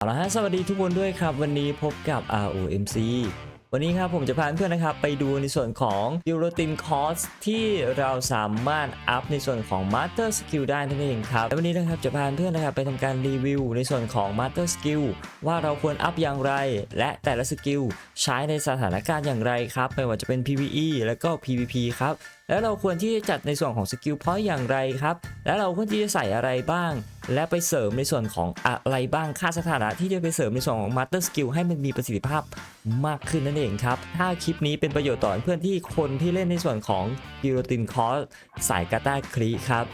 เอาละฮะสวัสดีทุกคนด้วยครับ วันนี้พบกับ ROMC วันนี้ครับผมจะพาเพื่อนนะครับไปดูในส่วนของ e u r o t i n Course ที่เราสามารถอัพในส่วนของ Master Skill ได้นั่นเองครับและวันนี้นะครับจะพาเพื่อนนะครับไปทำการรีวิวในส่วนของ Master Skill ว่าเราควรอัพอย่างไร และแต่ละสกิลใช้ในสถานการณ์อย่างไรครับไม่ว่าจะเป็น PVE แล้วก็ PVP ครับ แล้วเราควรที่จะจัดในส่วนของสกิลพอยต์อย่างไรครับ แล้วเราควรที่จะใส่อะไรบ้าง และไปเสริมในส่วนของอะไรบ้างค่าสถานะที่จะไปเสริมในส่วนของมาสเตอร์สกิลให้มันมีประสิทธิภาพมากขึ้นนั่นเองครับ ถ้าคลิปนี้เป็นประโยชน์ต่อเพื่อนที่คนที่เล่นในส่วนของ g i l o t i n c o r s สายกาตาคลีครับ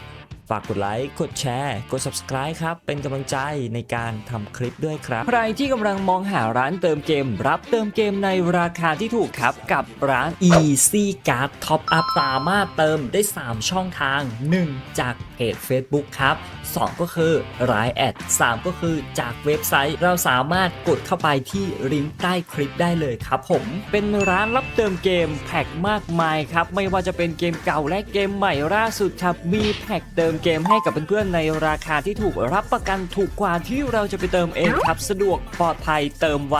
ฝากกดไลค์ กดแชร์ กด subscribe ครับ เป็นกำลังใจในการทำคลิปด้วยครับ ใครที่กำลังมองหาร้านเติมเกม รับเติมเกมในราคาที่ถูกครับ กับร้าน Easy Card Top Up สามารถเติมได้ 3 ช่องทาง 1 จาก เพจ Facebook ครับ 2 ก็คือรายแอด 3 ก็คือจากเว็บไซต์เราสามารถกดเข้าไปที่ลิงก์ใต้คลิปได้เลยครับผม เป็นร้านรับเติมเกมแพ็กมากมายครับ ไม่ว่าจะเป็นเกมเก่าและเกมใหม่ล่าสุดครับ มีแพ็กเติมเกมให้กับเพื่อนๆในราคาที่ถูกรับประกันถูกกว่าที่เราจะไปเติมเองครับ สะดวกปลอดภัยเติมไว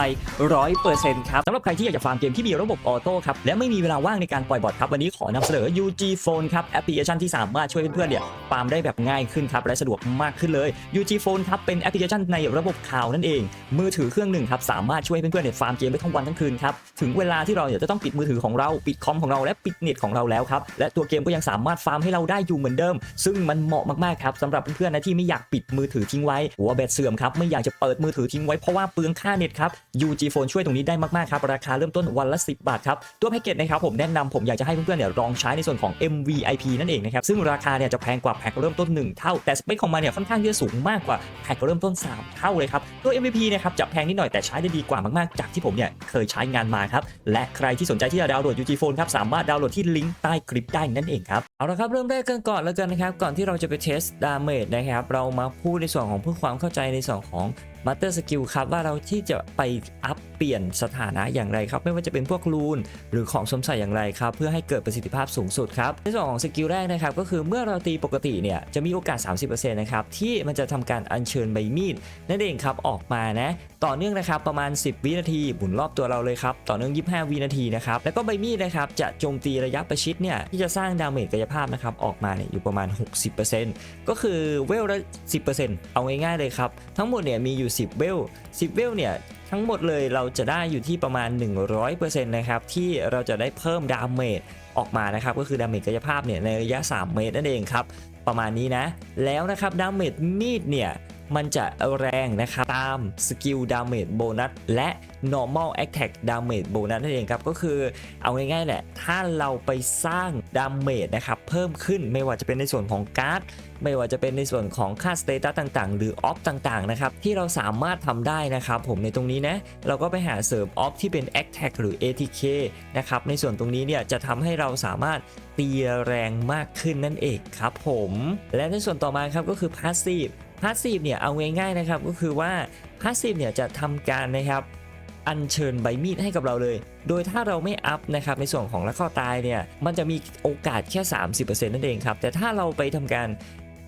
ร้อยเปอร์เซ็นต์ครับสำหรับใครที่อยากจะฟาร์มเกมที่มีระบบออโต้ครับและไม่มีเวลาว่างในการปล่อยบอทครับวันนี้ขอนำเสนอ UG Phone ครับแอปพลิเคชันที่สามารถช่วยเพื่อนๆเนี่ยฟาร์มได้แบบง่ายขึ้นครับและสะดวกมากขึ้นเลย UG Phone ครับเป็นแอปพลิเคชันในระบบข่าวนั่นเอง มือถือเครื่องหนึ่งครับสามารถช่วยเพื่อนๆเนี่ยฟาร์มเกมได้ทั้งวันทั้งคืนครับถึงเวลาที่เราเนี่ยจะต้องปิดมือถือของเราปิดคอมของเราและปิดเน็ตของเราแล้วครับและตัวเกมก็ยังสามารถฟาร์มให้เราได้อยู่เหมือนเดิม ซึ่งมันเหมาะมากๆครับสำหรับเพื่อนๆนะที่ไม่อยากปิดมือถือทิ้งไว้หัวแบตเสื่อมครับไม่อยากจะเปิดมือถือทิ้งไว้เพราะว่าเปลืองค่าเน็ตครับ UG Phone ช่วยตรงนี้ได้มากๆครับราคาเริ่มต้นวันละ 10 บาทครับตัวแพ็กเกจนะครับผมแนะนำผมอยากจะให้เพื่อนๆเนี่ยลองใช้ในส่วนของ MVIP นั่นเองนะครับซึ่งราคาเนี่ยจะแพงกว่าแพ็กเริ่มต้น 1 เท่า แต่สเปคของมันเนี่ยค่อนข้างที่จะสูงมากกว่าแพ็กเริ่มต้น 3 เท่าเลยครับ ตัว MVP นะครับจะแพงนิดหน่อยแต่ใช้ได้ดีกว่ามากๆ จากที่ผมเนี่ยเคยใช้งานมาครับ และใครที่สนใจที่จะดาวน์โหลด UG Phone ครับสามารถดาวน์โหลดที่ลิงก์ใต้คลิปได้นั่นเองครับ เอาละครับเริ่มแรกกันก่อนแล้วกันนะครับ ก่อนที่เราจะไปเทสดาเมจนะครับ เรามาพูดในส่วนของเพื่อความเข้าใจในส่วนของมาสเตอร์สกิลครับ ว่าเราที่จะไปอัพเปลี่ยนสถานะอย่างไรครับ ไม่ว่าจะเป็นพวกรูน หรือของสวมใส่อย่างไรครับ เพื่อให้เกิดประสิทธิภาพสูงสุดครับ ในส่วนของสกิลแรกนะครับ ก็คือเมื่อเราตีปกติเนี่ยจะมีโอกาส 30%นะครับ ที่มันจะทำการอัญเชิญใบมีดนั่นเองครับออกมานะต่อเนื่องนะครับประมาณ 10 วินาทีหมุนรอบตัวเราเลยครับต่อเนื่อง 25 วินาทีนะครับแล้วก็ใบมีดนะครับจะโจมตีระยะประชิดเนี่ยที่จะสร้างดาเมจกายภาพนะครับออกมาเนี่ยอยู่ประมาณ 60%ก็คือเวลละ10%เอาง่ายๆเลยครับ ทั้งหมดเนี่ยมีอยู่ 10 เวล 10 เวลเนี่ยทั้งหมดเลยเราจะได้อยู่ที่ประมาณ 100%นะครับที่เราจะได้เพิ่มดาเมจออกมานะครับก็คือดาเมจกายภาพเนี่ยในระยะ 3 เมตรนั่นเองครับประมาณนี้นะแล้วนะครับดาเมจมีดเนี่ย มันจะแรงนะครับตามสกิลดาเมจโบนัสและ normal attack damage bonus นั่นเองครับ ก็คือเอาง่ายๆแหละ ถ้าเราไปสร้างดาเมจนะครับ เพิ่มขึ้นไม่ว่าจะเป็นในส่วนของการ์ดไม่ว่าจะเป็นในส่วนของค่าสเตตัสต่างๆ หรือออฟต่างๆนะครับที่เราสามารถทำได้นะครับผมในตรงนี้นะเราก็ไปหาเสริมออฟที่เป็น attack หรือ ATK นะครับในส่วนตรงนี้เนี่ยจะทำให้เราสามารถตีแรงมากขึ้นนั่นเองครับผม และในส่วนต่อมาครับก็คือ passive พาสซีฟเนี่ยเอาง่ายๆนะครับก็คือว่าพาสซีฟเนี่ยจะทำการนะครับอัญเชิญใบมีดให้กับเราเลย โดยถ้าเราไม่อัพนะครับในส่วนของละข้อตายเนี่ยมันจะมีโอกาสแค่ 30%นั่นเองครับแต่ถ้าเราไปทำการ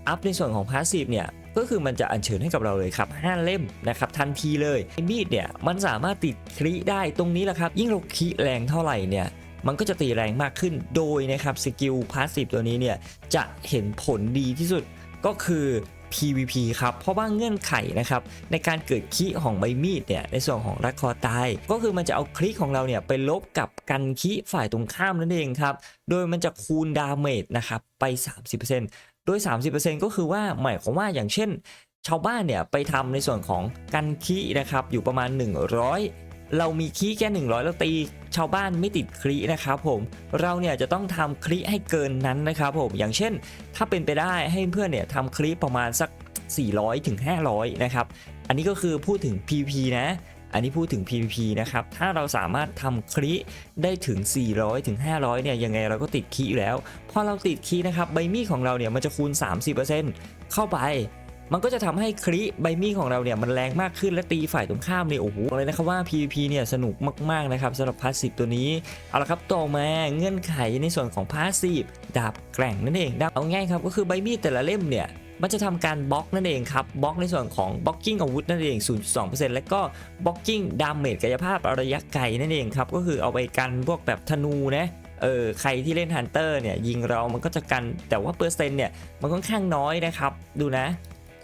อัพในส่วนของพาสซีฟเนี่ยก็คือมันจะอัญเชิญให้กับเราเลยครับ 5 เล่มนะครับทันทีเลยมีดเนี่ยมันสามารถติดคลิได้ตรงนี้แหละครับ ยิ่งเราคลิแรงเท่าไหร่เนี่ยมันก็จะตีแรงมากขึ้นโดยนะครับสกิลพาสซีฟตัวนี้เนี่ยจะเห็นผลดีที่สุดก็คือ PVP ครับ เพราะว่าเงื่อนไขนะครับในการเกิดคีของใบมีดเนี่ยในส่วนของรักคอตาย ก็คือมันจะเอาคลิของเราเนี่ยไปลบกับกันคีฝ่ายตรงข้ามนั่นเองครับ โดยมันจะคูณดาเมจนะครับไป 30%โดย 30%ก็คือว่าหมายความว่าอย่างเช่น ชาวบ้านเนี่ยไปทำในส่วนของกันคีนะครับอยู่ประมาณ 100 เรามีคีแค่100แล้วตีชาวบ้านไม่ติดคลีนะครับผมเราเนี่ยจะต้องทำคลีให้เกินนั้นนะครับผมอย่างเช่น ถ้าเป็นไปได้ให้เพื่อนเนี่ยทำคลิประมาณสัก 400ถึง500 นะครับ อันนี้ก็คือพูดถึง PP นะ อันนี้พูดถึง PVP นะครับ ถ้าเราสามารถทำคลิได้ถึง 400ถึง500 เนี่ย ยังไงเราก็ติดคีอยู่แล้ว พอเราติดคีนะครับ ใบมีดของเราเนี่ยมันจะคูณ 30%เข้าไป มันก็จะทำให้คลิใบมีดของเราเนี่ยมันแรงมากขึ้นและตีฝ่ายตรงข้ามเนี่ยโอ้โหเลยนะครับว่า PVP เนี่ยสนุกมากๆนะครับสำหรับพาสซีฟตัวนี้เอาละครับต่อมาเงื่อนไขในส่วนของพาสซีฟดาบแกร่งนั่นเองดาบเอาง่ายครับก็คือใบมีดแต่ละเล่มเนี่ยมันจะทำการบล็อกนั่นเองครับบล็อกในส่วนของบล็อกกิ้งอาวุธนั่นเอง 0.2%แล้วก็บล็อกกิ้งดาเมจกายภาพระยะไกลนั่นเองครับก็คือเอาไปกันพวกแบบธนูนะเออใครที่เล่นฮันเตอร์เนี่ยยิงเรามันก็จะกันแต่ว่าเปอร์เซ็นต์เนี่ยมันค่อนข้างน้อยนะครับ ดูนะ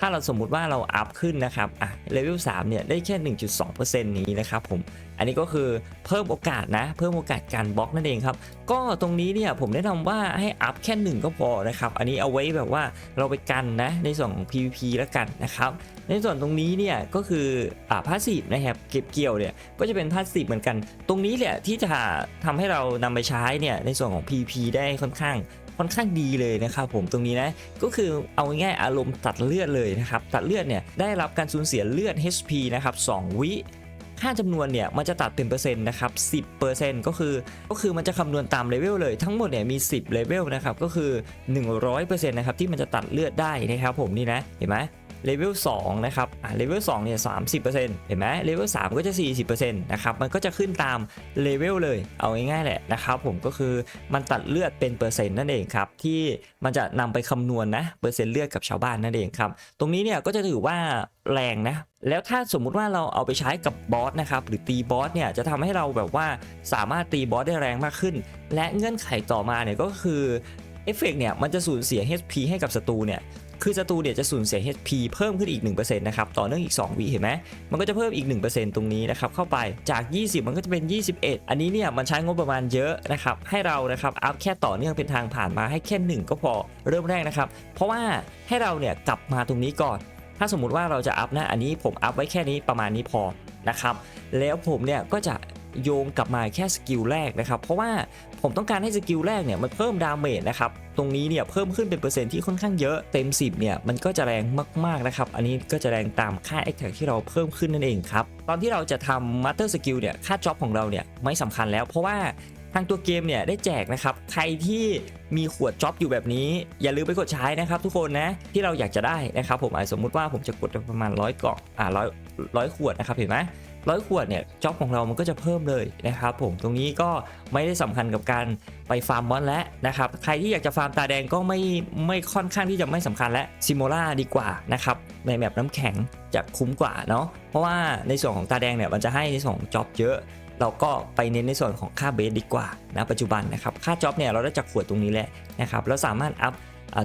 ถ้าเราสมมุติว่าเราอัพขึ้นนะครับอะเลเวล3เนี่ยได้แค่ 1.2%นี้นะครับผมอันนี้ก็คือเพิ่มโอกาสนะ เพิ่มโอกาสการบล็อกนั่นเองครับก็ตรงนี้เนี่ยผมแนะนำว่าให้อัพแค่หนึ่งก็พอนะครับ อันนี้เอาไว้แบบว่าเราไปกันนะในส่วนของ PVP แล้วกันนะครับในส่วนตรงนี้เนี่ยก็คืออ่าพาสซีฟนะครับเก็บเกี่ยวเนี่ยก็จะเป็นพาสซีฟเหมือนกัน ตรงนี้เนี่ยที่จะทำให้เรานำไปใช้เนี่ยในส่วนของ PVP ได้ค่อนข้าง ค่อนข้างดีเลยนะครับผมตรงนี้นะก็คือเอาง่ายอารมณ์ตัดเลือดเลยนะครับตัดเลือดเนี่ยได้รับการสูญเสียเลือด HP นะครับ2วิค่าจำนวนเนี่ยมันจะตัดเป็นเปอร์เซ็นต์นะครับ10%ก็คือก็คือมันจะคำนวณตามเลเวลเลยทั้งหมดเนี่ยมี 10เลเวลนะครับก็คือ 100%นะครับที่มันจะตัดเลือดได้นะครับผมนี่นะเห็นไหม เลเวล2นะครับอ่าเลเวล2เนี่ย30%เห็นไหมเลเวล3ก็จะ40%นะครับมันก็จะขึ้นตามเลเวลเลยเอาง่ายๆแหละนะครับผมก็คือมันตัดเลือดเป็นเปอร์เซ็นต์นั่นเองครับที่มันจะนำไปคำนวณนะเปอร์เซ็นต์เลือดกับชาวบ้านนั่นเองครับตรงนี้เนี่ยก็จะถือว่าแรงนะแล้วถ้าสมมุติว่าเราเอาไปใช้กับบอสนะครับหรือตีบอสเนี่ยจะทำให้เราแบบว่าสามารถตีบอสได้แรงมากขึ้น และเงื่อนไขต่อมาเนี่ยก็คือเอฟเฟกเนี่ยมันจะสูญเสีย HP ให้กับศัตรูเนี่ย คือศัตรูเนี่ยจะสูญเสีย HP เพิ่มขึ้นอีก 1%นะครับ ต่อเนื่องอีก 2วิเห็นไหม มันก็จะเพิ่มอีก 1%ตรงนี้นะครับ เข้าไปจาก 20 มันก็จะเป็น 21 อันนี้เนี่ยมันใช้งบประมาณเยอะนะครับ ให้เรานะครับอัพแค่ต่อเนื่องเป็นทางผ่านมาให้แค่1ก็พอเริ่มแรกนะครับ เพราะว่าให้เราเนี่ยกลับมาตรงนี้ก่อน ถ้าสมมุติว่าเราจะอัพนะ อันนี้ผมอัพไว้แค่นี้ประมาณนี้พอนะครับ แล้วผมเนี่ยก็จะโยงกลับมาแค่สกิลแรกนะครับ เพราะว่า ผมต้องการให้สกิลแรกเนี่ยมันเพิ่มดาเมจนะครับ ตรงนี้เนี่ยเพิ่มขึ้นเป็นเปอร์เซ็นต์ที่ค่อนข้างเยอะ เต็ม 10เนี่ยมันก็จะแรงมากๆนะครับ อันนี้ก็จะแรงตามค่า a t t a c ที่เราเพิ่มขึ้นนั่นเองครับ ตอนที่เราจะทำ Master Skill เนี่ยค่าจ็อบของเราเนี่ยไม่สำคัญแล้วเพราะว่าทางตัวเกมเนี่ยได้แจกนะครับ ใครที่มีขวดจ็อบอยู่แบบนี้ อย่าลืมไปกดใช้นะครับทุกคนนะที่เราอยากจะได้นะครับผมสมมุติว่าผมจะกดประมาณร้อยกล่องอ่าร้อยร้อยขวดนะครับเห็นไหม ร้อยขวดเนี่ยจ็อบของเรามันก็จะเพิ่มเลยนะครับผมตรงนี้ก็ไม่ได้สำคัญกับการไปฟาร์มมอนแล้วนะครับใครที่อยากจะฟาร์มตาแดงก็ไม่ไม่ค่อนข้างที่จะไม่สำคัญและซิโมล่าดีกว่านะครับในแบบน้ำแข็งจะคุ้มกว่าเนาะเพราะว่าในส่วนของตาแดงเนี่ยมันจะให้ในส่วนของจ็อบเยอะเราก็ไปเน้นในส่วนของค่าเบสดีกว่านะปัจจุบันนะครับค่าจ็อบเนี่ยเราได้จากขวดตรงนี้แหละนะครับแล้วสามารถอัพ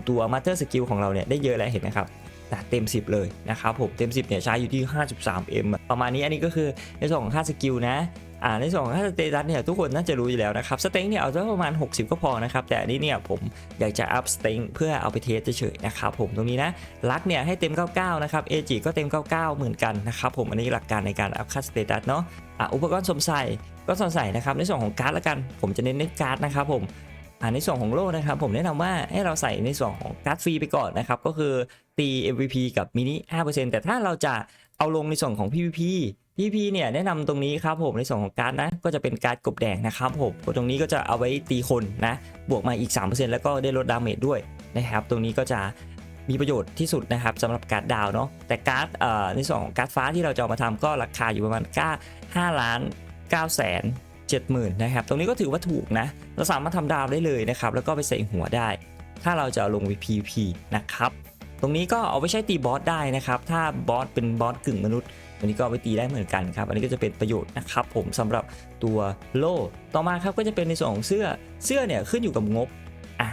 ตัวมาสเตอร์สกิลของเราเนี่ยได้เยอะแล้วเห็นไหมครับ นะเต็ม 10 เลยนะครับผมเต็ม 10เนี่ยใช้อยู่ที่ 5.3M อะประมาณนี้อันนี้ก็คือในส่วนของค่าสกิลนะอ่าในส่วนของค่าสเตตัสเนี่ยทุกคนน่าจะรู้อยู่แล้วนะครับสเต็งเนี่ยเอาไว้ประมาณ 60 ก็พอนะครับแต่อันนี้เนี่ยผมอยากจะอัพสเต็งเพื่อเอาไปเทสเฉยๆนะครับผมตรงนี้นะลักเนี่ยให้เต็ม 99 นะครับเอจิก็เต็ม 99 เหมือนกันนะครับผมอันนี้หลักการในการอัพค่าสเตตัสเนาะอุปกรณ์สมใส่ก็สมใส่นะครับในส่วนของการ์ดละกัน ผมจะเน้นในการ์ดนะครับผม อ่าในส่วนของโล่นะครับผมแนะนำว่าให้เราใส่ในส่วนของการ์ดฟรีไปก่อนนะครับก็คือตี MVP กับมินิ5%แต่ถ้าเราจะเอาลงในส่วนของ PVP PVP เนี่ยแนะนำตรงนี้ครับผมในส่วนของการ์ดนะก็จะเป็นการ์ดกบแดงนะครับผมตรงนี้ก็จะเอาไว้ตีคนนะบวกมาอีก 3%แล้วก็ได้ลดดาเมจด้วยนะครับตรงนี้ก็จะมีประโยชน์ที่สุดนะครับสำหรับการ์ดดาวเนาะแต่การ์ดในส่วนของการ์ดฟ้าที่เราจะเอามาทำก็ราคาอยู่ประมาณ9 5ล้าน9แสน 70,000นะครับ ตรงนี้ก็ถือว่าถูกนะ เราสามารถทำดาวได้เลยนะครับ แล้วก็ไปใส่หัวได้ ถ้าเราจะลง PVP นะครับ ตรงนี้ก็เอาไปใช้ตีบอสได้นะครับ ถ้าบอสเป็นบอสกึ่งมนุษย์อันนี้ก็ไปตีได้เหมือนกันครับ อันนี้ก็จะเป็นประโยชน์นะครับผมสำหรับตัวโล่ ต่อมาครับก็จะเป็นในส่วนของเสื้อ เสื้อเนี่ยขึ้นอยู่กับงบ อะ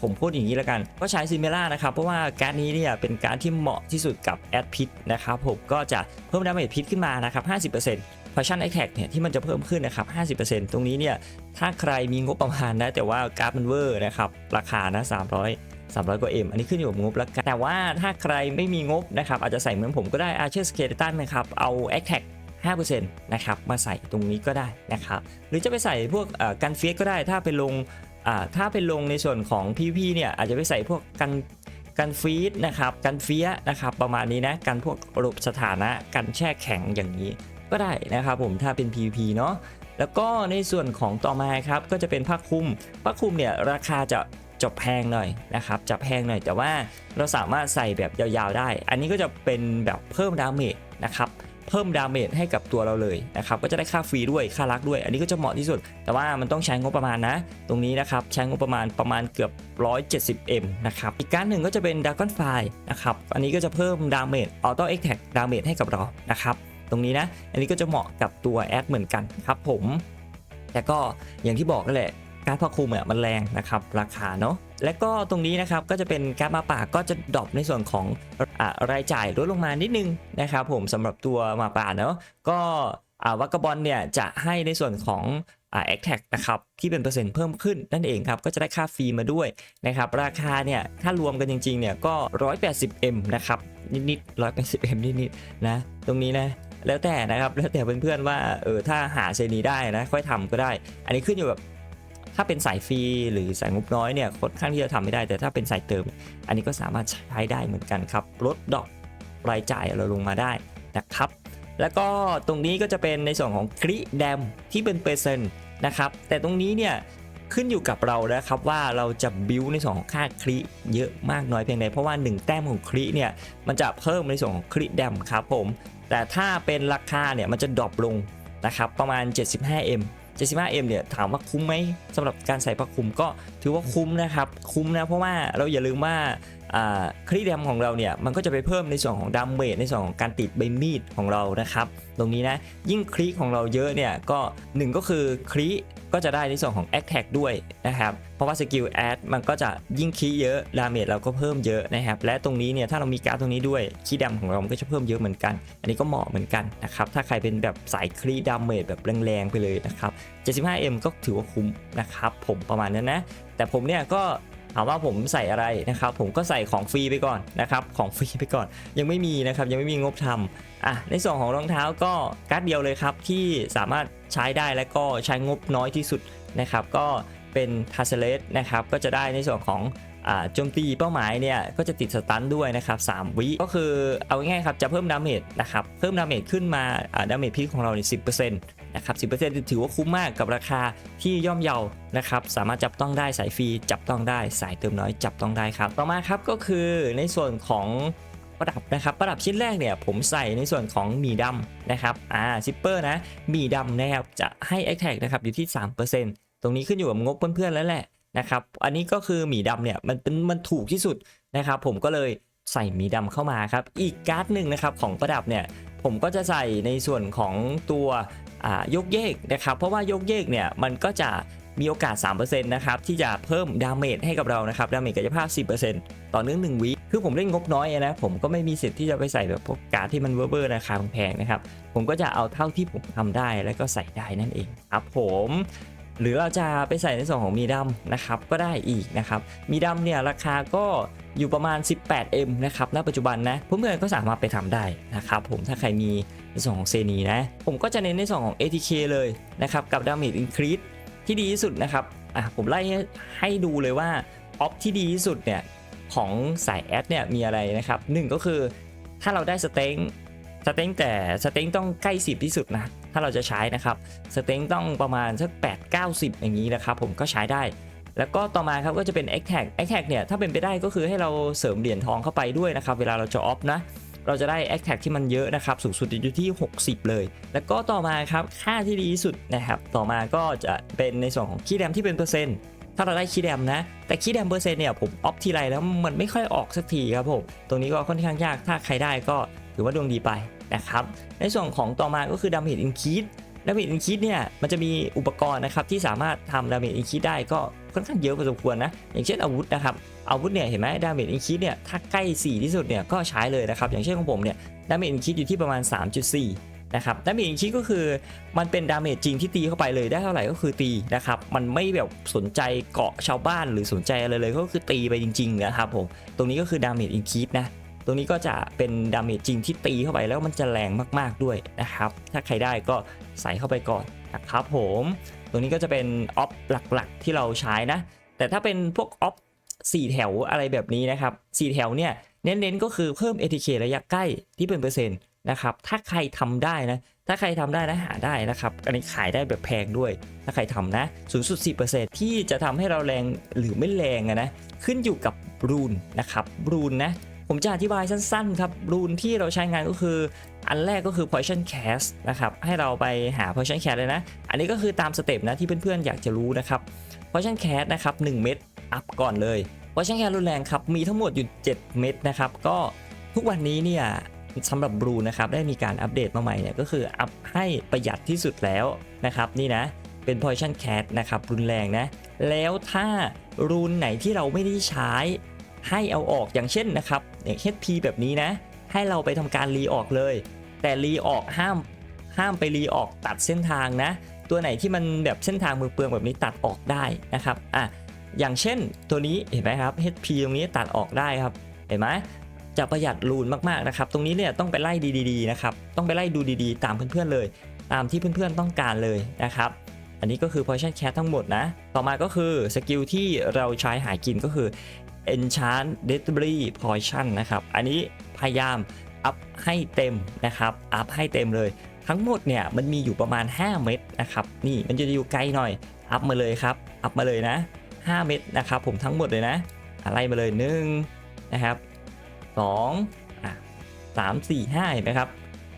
ผมพูดอย่างนี้แล้วกัน ก็ใช้ซิเมล่านะครับ เพราะว่าการดนี้เนี่ยเป็นการดที่เหมาะที่สุดกับแอดพิษนะครับผม ก็จะเพิ่มดาเมจพิษขึ้นมานะครับ 50% Passion Attack เนี่ยที่มันจะเพิ่มขึ้นนะครับ 50%ตรงนี้เนี่ยถ้าใครมีงบประมาณนะแต่ว่าการ์ดมันเวอร์นะครับราคานะ 300 300 กว่า M อันนี้ขึ้นอยู่กับงบแล้วกัน แต่ว่าถ้าใครไม่มีงบนะครับ อาจจะใส่เหมือนผมก็ได้ Archer Skeleton นะครับ เอา Attack 5%นะครับ มาใส่ตรงนี้ก็ได้นะครับ หรือจะไปใส่พวกอ่อกันเฟียสก็ได้ ถ้าไปลงอ่าถ้าเป็นลงในส่วนของ PVP เนี่ย อาจจะไปใส่พวกกันกันฟีดนะครับ กันเฟียนะครับ ประมาณนี้นะ กันพวกหลบสถานะ กันแช่แข็งอย่างนี้ ก็ได้นะครับผมถ้าเป็น PVP เนาะแล้วก็ในส่วนของต่อมาครับก็จะเป็นผ้าคลุมผ้าคลุมเนี่ยราคาจะจะแพงหน่อยนะครับจะแพงหน่อยแต่ว่าเราสามารถใส่แบบยาวๆได้ อันนี้ก็จะเป็นแบบเพิ่มดาเมจนะครับเพิ่มดาเมจให้กับตัวเราเลยนะครับก็จะได้ค่าฟรีด้วยค่ารักด้วย อันนี้ก็จะเหมาะที่สุด แต่ว่ามันต้องใช้งบประมาณนะ ตรงนี้นะครับใช้งบประมาณประมาณเกือบ 170M นะครับอีกการหนึ่งก็จะเป็น Dragon f i นะครับอันนี้ก็จะเพิ่มดาเมจออโต้เอ็กแท็กดาเมจให้กับเรานะครับ ตรงนี้นะ อันนี้ก็จะเหมาะกับตัวแอดเหมือนกันครับผมแต่ก็อย่างที่บอกนั่นแหละการพระคุมมันแรงนะครับราคาเนาะและก็ตรงนี้นะครับก็จะเป็นการมาป่าก็จะดรอปในส่วนของอรายจ่ายลดลงมานิดนึงนะครับผมสำหรับตัวมาป่าเนาะก็วักกบอลเนี่ยจะให้ในส่วนของแอคแท็กนะครับที่เป็นเปอร์เซ็นต์เพิ่มขึ้นนั่นเองครับก็จะได้ค่าฟรีมาด้วยนะครับราคาเนี่ยถ้ารวมกันจริงๆเนี่ยก็ 180M นะครับนิดๆ 180M นิดๆนะตรงนี้นะ แล้วแต่นะครับแล้วแต่เพื่อนๆว่าเออถ้าหาเซนีได้นะค่อยทำก็ได้ อันนี้ขึ้นอยู่กับถ้าเป็นสายฟรีหรือสายงบน้อยเนี่ยค่อนข้างที่จะทำไม่ได้ แต่ถ้าเป็นสายเติม อันนี้ก็สามารถใช้ได้เหมือนกันครับลดดอกรายจ่ายเราลงมาได้นะครับ แล้วก็ตรงนี้ก็จะเป็นในส่วนของคริแดมที่เป็นเปอร์เซ็นต์นะครับ แต่ตรงนี้เนี่ยขึ้นอยู่กับเรานะครับว่าเราจะบิวในส่วนของค่าคริเยอะมากน้อยเพียงใดเพราะว่า 1 แต้มของคริเนี่ยมันจะเพิ่มในส่วนของคริแดมครับผม แต่ถ้าเป็นราคาเนี่ยมันจะดรอปลงนะครับประมาณ 75M 75M เนี่ยถามว่าคุ้มไหมสำหรับการใส่ผ้าคลุมก็ถือว่าคุ้มนะครับ คุ้มนะเพราะว่าเราอย่าลืมว่าคลีแดมของเราเนี่ยมันก็จะไปเพิ่มในส่วนของดาเมจในส่วนของการติดใบมีดของเรานะครับ ตรงนี้นะยิ่งคลีของเราเยอะเนี่ยก็หนึ่งก็คือคลี ก็จะได้ในส่วนของแอคแท็กด้วยนะครับเพราะว่าสกิลแอดมันก็จะยิ่งคีเยอะดาเมจเราก็เพิ่มเยอะนะครับและตรงนี้เนี่ยถ้าเรามีการ์ดตรงนี้ด้วยคีดำของเรามันก็จะเพิ่มเยอะเหมือนกัน อันนี้ก็เหมาะเหมือนกันนะครับถ้าใครเป็นแบบสายคลีดาเมจแบบแรงๆไปเลยนะครับ 75M ก็ถือว่าคุ้มนะครับผมประมาณนั้นนะแต่ผมเนี่ยก็ ถามว่าผมใส่อะไรนะครับ ผมก็ใส่ของฟรีไปก่อนนะครับของฟรีไปก่อน ยังไม่มีนะครับยังไม่มีงบทำอะในส่วนของรองเท้าก็การ์ดเดียวเลยครับ ที่สามารถใช้ได้และก็ใช้งบน้อยที่สุดนะครับ ก็เป็นทาเซเลสนะครับก็จะได้ในส่วนของโจมตีเป้าหมายเนี่ยก็จะติดสตันด้วยนะครับ3วิก็คือเอาง่ายๆครับจะเพิ่มดาเมจนะครับเพิ่มดาเมจขึ้นมาดาเมจพีคของเราเนี่ยสิ นะครับ10%ถือว่าคุ้มมากกับราคาที่ย่อมเยานะครับสามารถจับต้องได้สายฟรีจับต้องได้สายเติมน้อยจับต้องได้ครับ ต่อมาครับก็คือในส่วนของประดับนะครับประดับชิ้นแรกเนี่ยผมใส่ในส่วนของหมีดำนะครับอ่าซิปเปอร์นะหมีดำนะครับจะให้ a อ t a c นะครับอยู่ที่ 3%ตรงนี้ขึ้นอยู่กับงบเพื่อนๆแล้วแหละนะครับอันนี้ก็คือหมีดำเนี่ยมันเป็นมันถูกที่สุดนะครับผมก็เลยใส่หมีดำเข้ามาครับอีกการ์ดหนึ่งนะครับของประดับเนี่ยผมก็จะใส่ในส่วนของตัว ยกเยกนะครับ เพราะว่ายกเยกเนี่ยมันก็จะมีโอกาส 3%นะครับ ที่จะเพิ่มดาเมจให้กับเรานะครับ ดาเมจกายภาพ 10%ต่อเนื่อง 1วิคือผมเล่นงบน้อยนะ ผมก็ไม่มีสิทธิ์ที่จะไปใส่แบบพวกการ์ดที่มันเวอร์เบอราคาแพงนะครับ ผมก็จะเอาเท่าที่ผมทำได้แล้วก็ใส่ได้นั่นเองครับผม หรือเราจะไปใส่ในส่วนของมีดำนะครับ ก็ได้อีกนะครับ มีดำเนี่ยราคาก็อยู่ประมาณ 18M นะครับ ณ ปัจจุบันนะเพื่อนๆก็สามารถไปทำได้นะครับ ผม ถ้าใครมี ในส่วนของเซนีนะ ผมก็จะเน้นในส่วนของ ATK เลยนะครับกับ Damage Increase ที่ดีที่สุดนะครับอะผมไล่ให้ดูเลยว่าออฟที่ดีที่สุดเนี่ยของสายแอดเนี่ยมีอะไรนะครับหนึ่งก็คือถ้าเราได้สเต็งสเต็งแต่สเต็งต้องใกล้ 10 ที่สุดนะ ถ้าเราจะใช้นะครับสเต็งต้องประมาณสัก8 9 0 อย่างนี้นะครับผมก็ใช้ได้ แล้วก็ต่อมาครับก็จะเป็น a c t a g a c t a g เนี่ยถ้าเป็นไปได้ก็คือให้เราเสริมเหรียญทองเข้าไปด้วยนะครับ เวลาเราจะออฟนะ เราจะได้ a c t a g ที่มันเยอะนะครับ สูงสุดอยู่ที่ 60 เลย แล้วก็ต่อมาครับ ค่าที่ดีที่สุดนะครับ ต่อมาก็จะเป็นในส่วนของคีย์แดมที่เป็นเปอร์เซ็นต์ ถ้าเราได้คีย์แดมนะ แต่คีย์แดมเปอร์เซ็นต์เนี่ยผมออฟทีไรแล้วมันไม่ค่อยออกสักทีครับผม ตรงนี้ก็ค่อนข้างยาก ถ้าใครได้ก็ถือว่าดวงดีไปนะครับ ในส่วนของต่อมาก็คือดาเมจอินคีด ดาเมจอินคิดเนี่ยมันจะมีอุปกรณ์นะครับที่สามารถทำดาเมจอินคิดได้ก็ค่อนข้างเยอะพอสมควรนะ อย่างเช่นอาวุธนะครับอาวุธเนี่ยเห็นไหมดาเมจอินคิดเนี่ยถ้าใกล้ 4 ที่สุดเนี่ยก็ใช้เลยนะครับ อย่างเช่นของผมเนี่ยดาเมจอินคิดอยู่ที่ประมาณ 3.4 นะครับดาเมจอินคิดก็คือมันเป็นดาเมจจริงที่ตีเข้าไปเลยได้เท่าไหร่ก็คือตีนะครับมันไม่แบบสนใจเกาะชาวบ้านหรือสนใจอะไรเลยก็คือตีไปจริงๆนะครับผมตรงนี้ก็คือดาเมจอินคิดนะ ตรงนี้ก็จะเป็นดาเมจจริงที่ตีเข้าไปแล้วมันจะแรงมากๆด้วยนะครับ ถ้าใครได้ก็ใส่เข้าไปก่อนนะครับผม ตรงนี้ก็จะเป็นออฟหลักๆที่เราใช้นะ แต่ถ้าเป็นพวกออฟ4แถวอะไรแบบนี้นะครับ4แถวเนี่ยเน้นๆก็คือเพิ่ม ATK ระยะใกล้ที่เป็นเปอร์เซ็นต์นะครับ ถ้าใครทำได้นะ ถ้าใครทำได้นะหาได้นะครับ อันนี้ขายได้แบบแพงด้วย ถ้าใครทำนะ สูงสุด 10%ที่จะทำให้เราแรงหรือไม่แรงนะ ขึ้นอยู่กับรูนนะครับ รูนนะ ผมจะอธิบายสั้นๆครับรูนที่เราใช้งานก็คือ อันแรกก็คือ poison cast นะครับให้เราไปหา poison cast เลยนะ อันนี้ก็คือตามสเต็ปนะที่เพื่อนๆอยากจะรู้นะครับ poison cast นะครับ1เม็ดอัพก่อนเลย poison cast รุนแรงครับมีทั้งหมดอยู่ 7 เม็ดนะครับก็ทุกวันนี้เนี่ยสำหรับบรูนะครับได้มีการอัปเดตมาใหม่เนี่ยก็คืออัพให้ประหยัดที่สุดแล้วนะครับนี่นะเป็น poison cast นะครับรุนแรงนะแล้วถ้ารูนไหนที่เราไม่ได้ใช้ ให้เอาออกอย่างเช่นนะครับอย่าง HP แบบนี้นะ ให้เราไปทำการรีออกเลย แต่รีออกห้ามห้ามไปรีออกตัดเส้นทางนะ ตัวไหนที่มันแบบเส้นทางมือเปลืองแบบนี้ตัดออกได้นะครับอะอย่างเช่นตัวนี้เห็นไหมครับ HP ตรงนี้ตัดออกได้ครับเห็นไหมจะประหยัดรูนมากๆนะครับ ตรงนี้เนี่ยต้องไปไล่ดีๆนะครับ ต้องไปไล่ดูดีๆ ตามเพื่อนๆเลย ตามที่เพื่อนๆต้องการเลยนะครับ อันนี้ก็คือ Poison Cat ทั้งหมดนะ ต่อมาก็คือสกิลที่เราใช้หากินก็คือ Enchant Deadly Poison นะครับ อันนี้พยายามอัพให้เต็มนะครับ อัพให้เต็มเลย ทั้งหมดเนี่ยมันมีอยู่ประมาณ 5 เม็ดนะครับ นี่มันจะอยู่ไกลหน่อย อัพมาเลยครับ อัพมาเลยนะ 5 เม็ดนะครับ ผมทั้งหมดเลยนะ อะไรมาเลย1นะครับ2อะ3 4 5เห็นไหมครับ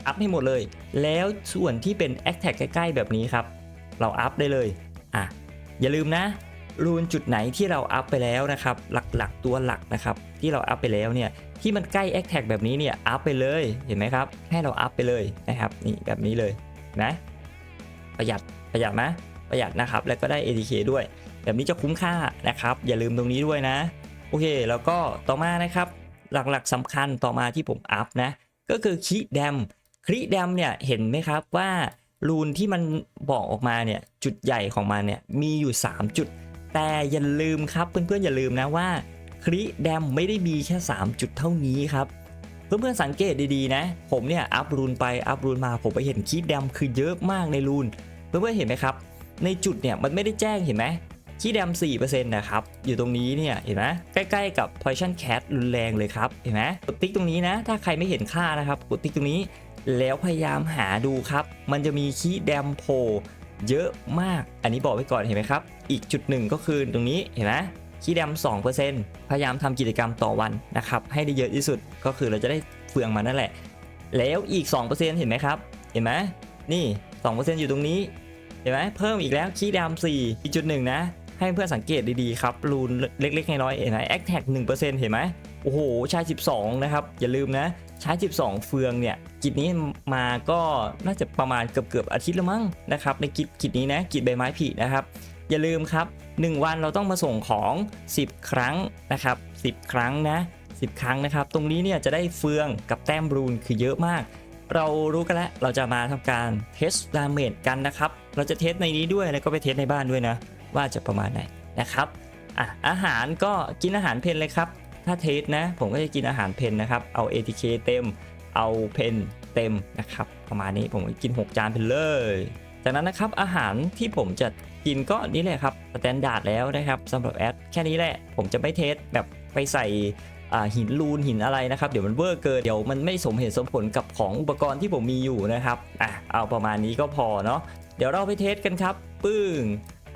อัพให้หมดเลย แล้วส่วนที่เป็น a c t a g ใกล้ๆแบบนี้ครับ เราอัพได้เลย อะ อย่าลืมนะ รูนจุดไหนที่เราอัพไปแล้วนะครับหลักๆตัวหลักนะครับที่เราอัพไปแล้วเนี่ยที่มันใกล้ a c t a g แบบนี้เนี่ยอัพไปเลยเห็นไหมครับให้เราอัพไปเลยนะครับนี่แบบนี้เลยนะประหยัดประหยัดนะประหยัดนะครับแล้วก็ได้ ATK ด้วย แบบนี้จะคุ้มค่านะครับอย่าลืมตรงนี้ด้วยนะโอเคแล้วก็ต่อมานะครับหลักๆสำคัญต่อมาที่ผมอัพนะก็คือคีดแดมคีแดมเนี่ยเห็นไหมครับว่ารูนที่มันบอกออกมาเนี่ยจุดใหญ่ของมันเนี่ยมีอยู่ 3 จุด แต่อย่าลืมครับเพื่อนๆอย่าลืมนะว่าคริแดมไม่ได้มีแค่ 3 จุดเท่านี้ครับเพื่อนๆสังเกตดีๆนะ ผมเนี่ยอัพรูนไปอัพรูนมาผมไปเห็นคีแดมคือเยอะมากในรูนเพื่อนๆเห็นไหมครับในจุดเนี่ยมันไม่ได้แจ้งเห็นไหมคีแดม4%นะครับ อยู่ตรงนี้เนี่ย เห็นไหมใกล้ๆกับ Poison Cat รุนแรงเลยครับ เห็นไหมกดติ๊กตรงนี้นะ ถ้าใครไม่เห็นค่านะครับ กดติ๊กตรงนี้ แล้วพยายามหาดูครับ มันจะมีคีย์แดมโพ เยอะมาก อันนี้บอกไว้ก่อนเห็นไหมครับ อีกจุดหนึ่งก็คือตรงนี้เห็นไหมคีย์แดม2%พยายามทำกิจกรรมต่อวันนะครับ ให้ได้เยอะที่สุดก็คือเราจะได้เฟืองมานั่นแหละ แล้วอีก 2%เห็นไหมครับ เห็นไหมนี่2%อยู่ตรงนี้ เห็นไหมเพิ่มอีกแล้วคีย์แดม4อีกจุดหนึ่งนะ ให้เพื่อนสังเกตดีๆครับรูนเล็กๆน้อยๆเห็นไหมแอคแท็ก1%เห็นไหมโอ้โหใช้12 นะครับ อย่าลืมนะ ใช้ 12 เฟืองเนี่ยกิจนี้มาก็น่าจะประมาณเกือบเกือบอาทิตย์ละมั้งนะครับในกิจกิจนี้นะกิจใบไม้ผลินะครับ อย่าลืมครับ 1 วันเราต้องมาส่งของ 10 ครั้งนะครับ 10 ครั้งนะ 10 ครั้งนะครับ ตรงนี้เนี่ยจะได้เฟืองกับแต้มรูนคือเยอะมาก เรารู้กันแล้วเราจะมาทำการเทสดาเมจกันนะครับ เราจะเทสในนี้ด้วยแล้วก็ไปเทสในบ้านด้วยนะ ว่าจะประมาณไหนนะครับอะอาหารก็กินอาหารเพลนเลยครับ ถ้าเทสนะ ผมก็จะกินอาหารเพนนะครับ เอา ATK เต็ม เอาเพนเต็มนะครับ ประมาณนี้ผมก็กิน 6 จานเพนเลย จากนั้นนะครับอาหารที่ผมจะกินก็นี่แหละครับสแตนดาร์ดแล้วนะครับสำหรับแอดแค่นี้แหละ ผมจะไม่เทสแบบไปใส่หินลูนหินอะไรนะครับ เดี๋ยวมันเวอร์เกินเดี๋ยวมันไม่สมเหตุสมผลกับของอุปกรณ์ที่ผมมีอยู่นะครับอะเอาประมาณนี้ก็พอเนาะเดี๋ยวเราไปเทสกันครับ ปึ้ง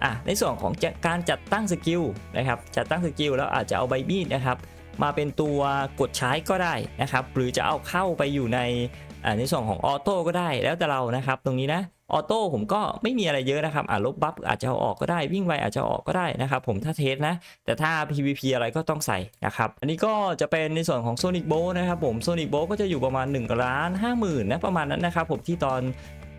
อะในส่วนของการจัดตั้งสกิลนะครับจัดตั้งสกิลแล้วอาจจะเอาใบมีดนะครับ มาเป็นตัวกดใช้ก็ได้นะครับ หรือจะเอาเข้าไปอยู่ในในส่วนของออโต้ก็ได้แล้วแต่เรานะครับ ตรงนี้นะออโต้ผมก็ไม่มีอะไรเยอะนะครับอ่าลบบัฟอาจจะเอาออกก็ได้วิ่งไวอาจจะออกก็ได้นะครับ ผมถ้าเทสนะ แต่ถ้า PVP อะไรก็ต้องใส่นะครับ อันนี้ก็จะเป็นในส่วนของ Sonic b o นะครับผม Sonic b o ก็จะอยู่ประมาณ1ล้าน5 0,000นนะประมาณนั้นนะครับ ผมที่ตอน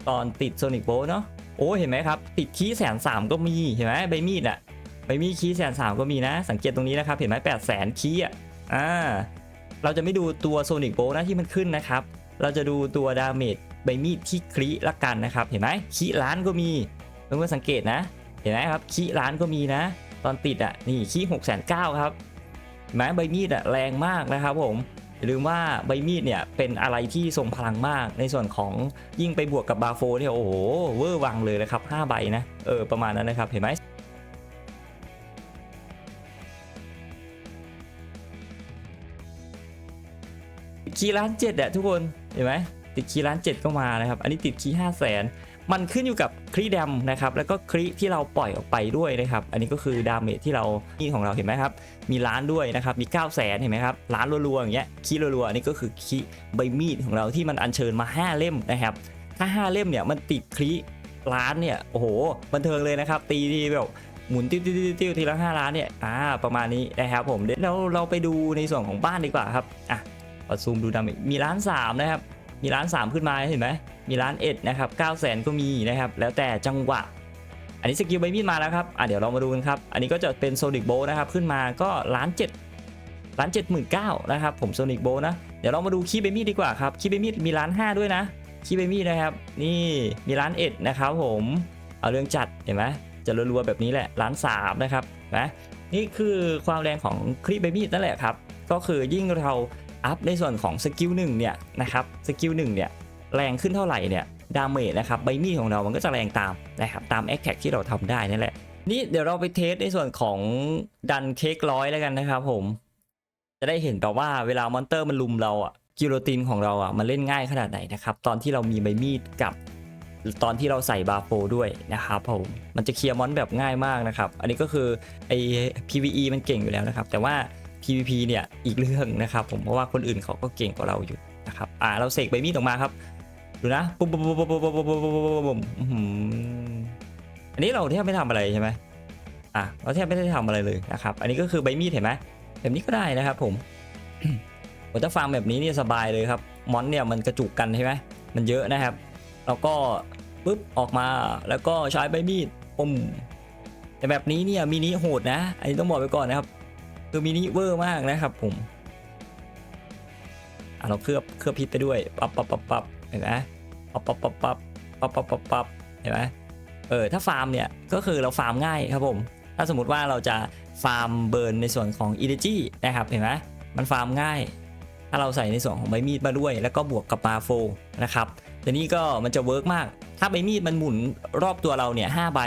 ตอนติด Sonic b o เนาะโอ้เห็นไหมครับ ติดคีย์แสนสามก็มีเห็นไหมใบมีดอะใบมีดคีย์แสนสามก็มีนะ สังเกตตรงนี้นะครับเห็นไหมแปดแสนคีอะ อ่าเราจะไม่ดูตัวโซนิกโบนะที่มันขึ้นนะครับ เราจะดูตัวดาเมจใบมีดที่คลิละกันนะครับ เห็นไหมคีล้านก็มีเพื่อนๆสังเกตนะ เห็นไหมครับคีล้านก็มีนะ ตอนติดอะนี่คีหกแสนเก้าครับเห็นไหมใบมีดอะแรงมากนะครับผมอย่าลืมว่าใบมีดเนี่ยเป็นอะไรที่ทรงพลังมาก ในส่วนของยิ่งไปบวกกับบาโฟเนี่ยโอ้โหเวอร์วังเลยนะครับ5ใบนะเออประมาณนั้นนะครับเห็นไหม คีย์ล้านเจ็ดอะทุกคนเห็นไหมติดคีย์ล้านเจ็ดก็มานะครับ อันนี้ติดคีย์ห้าแสนมันขึ้นอยู่กับครีดำนะครับ แล้วก็ครีที่เราปล่อยออกไปด้วยนะครับ อันนี้ก็คือดาเมจที่เรานี่ของเราเห็นไหมครับ มีล้านด้วยนะครับ มี 9 0 0แสนเห็นไหมครับ ล้านรัวๆอย่างเงี้ยคีรัวๆอันนี้ก็คือคีใบมีดของเราที่มันอัญเชิญมา 5 เล่มนะครับ ถ้า 5 เล่มเนี่ยมันติดคลีล้านเนี่ย โอ้โห บันเทิงเลยนะครับ ตีทีแบบหมุนติ้วติ้วติ้วติ้วทีละ5ล้านเนี่ย อ่า ประมาณนี้นะครับผม เดี๋ยวเราเราไปดูในส่วนของบ้านดีกว่าครับ อะ ขอซูมดูดาเมจมีล้านสามนะครับมีล้านสามขึ้นมาเห็นไหมมีล้านเอ็ดนะครับ9 0 0 0 0ก็มีนะครับแล้วแต่จังหวะ อันนี้สกิลใบมีดมาแล้วครับอะเดี๋ยวเรามาดูกันครับอันนี้ก็จะเป็นโซนิกโบนะครับขึ้นมาก็ล้านเจ็ดล้านเจ็ดหมื่นเก้านะครับผมโซนิกโบนะเดี๋ยวเรามาดูคีย์ใบมีดดีกว่าครับคีย์ใบมีดมีล้านห้าด้วยนะคีย์ใบมีดนะครับนี่มีล้านเอ็ดนะครับผมเอาเรื่องจัดเห็นไหมจะรัวๆแบบนี้แหละล้านสามนะครับนะนี่คือความแรงของคลิปใบมีดนั่นแหละครับ ก็คือยิ่งเรา อัพในส่วนของสกิลหนึ่งเนี่ยนะครับสกิลหนึ่งเนี่ยแรงขึ้นเท่าไหร่เนี่ยดาเมจนะครับใบมีดของเรามันก็จะแรงตามนะครับตามแอคแท็กที่เราทำได้นั่นแหละ นี่เดี๋ยวเราไปเทสในส่วนของดันเค้กร้อยแล้วกันนะครับผม จะได้เห็นแบบว่าเวลามอนเตอร์มันลุมเราอะกิโลตินของเราอะมันเล่นง่ายขนาดไหนนะครับตอนที่เรามีใบมีดกับตอนที่เราใส่บาโฟด้วยนะครับผมมันจะเคลียร์มอนแบบง่ายมากนะครับ อันนี้ก็คือไอ PVE มันเก่งอยู่แล้วนะครับ แต่ว่า PVP เนี่ยอีกเรื่องนะครับ ผมเพราะว่าคนอื่นเขาก็เก่งกว่าเราอยู่นะครับอ่าเราเสกใบมีดออกมาครับดูนะปุ๊บปุ๊บปุ๊บปุ๊บปุ๊บปุ๊บปุ๊บปุ๊บปุ๊บปุ๊บอื้อหืออันนี้เราแทบไม่ทำอะไรใช่ไหมอะเราแทบไม่ได้ทำอะไรเลยนะครับ อันนี้ก็คือใบมีดเห็นไหมแบบนี้ก็ได้นะครับ ผมผมจะฟาร์มแบบนี้เนี่ยสบายเลยครับมอนเนี่ยมันกระจุกกันใช่ไหมมันเยอะนะครับ แล้วก็ปุ๊บออกมาแล้วก็ใช้ใบมีดปุ่มแต่แบบนี้เนี่ยมินิโหดนะ อันนี้ต้องบอกไปก่อนนะครับ คือมินิเวอร์มากนะครับผมอะเราเคลือบเคลือบพิษไปด้วยปับปั๊บปับปั๊บเห็นไหมปับปั๊บปับปั๊บปับปั๊บปับปั๊บเห็นไหมเออถ้าฟาร์มเนี่ยก็คือเราฟาร์มง่ายครับผม ถ้าสมมติว่าเราจะฟาร์มเบิร์นในส่วนของ Energy นะครับเห็นไหมมันฟาร์มง่าย ถ้าเราใส่ในส่วนของใบมีดมาด้วย แล้วก็บวกกับมาโฟนะครับทีนี้ก็มันจะเวิร์กมาก ถ้าใบมีดมันหมุนรอบตัวเราเนี่ย5ใบ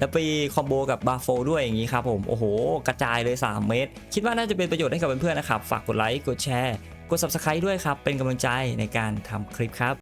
แล้วไปคอมโบกับบาโฟด้วยอย่างนี้ครับผมโอ้โห กระจายเลย 3 เมตร คิดว่าน่าจะเป็นประโยชน์ให้กับเพื่อนๆนะครับ ฝากกดไลค์กดแชร์ กด Subscribe ด้วยครับ เป็นกำลังใจในการทำคลิปครับ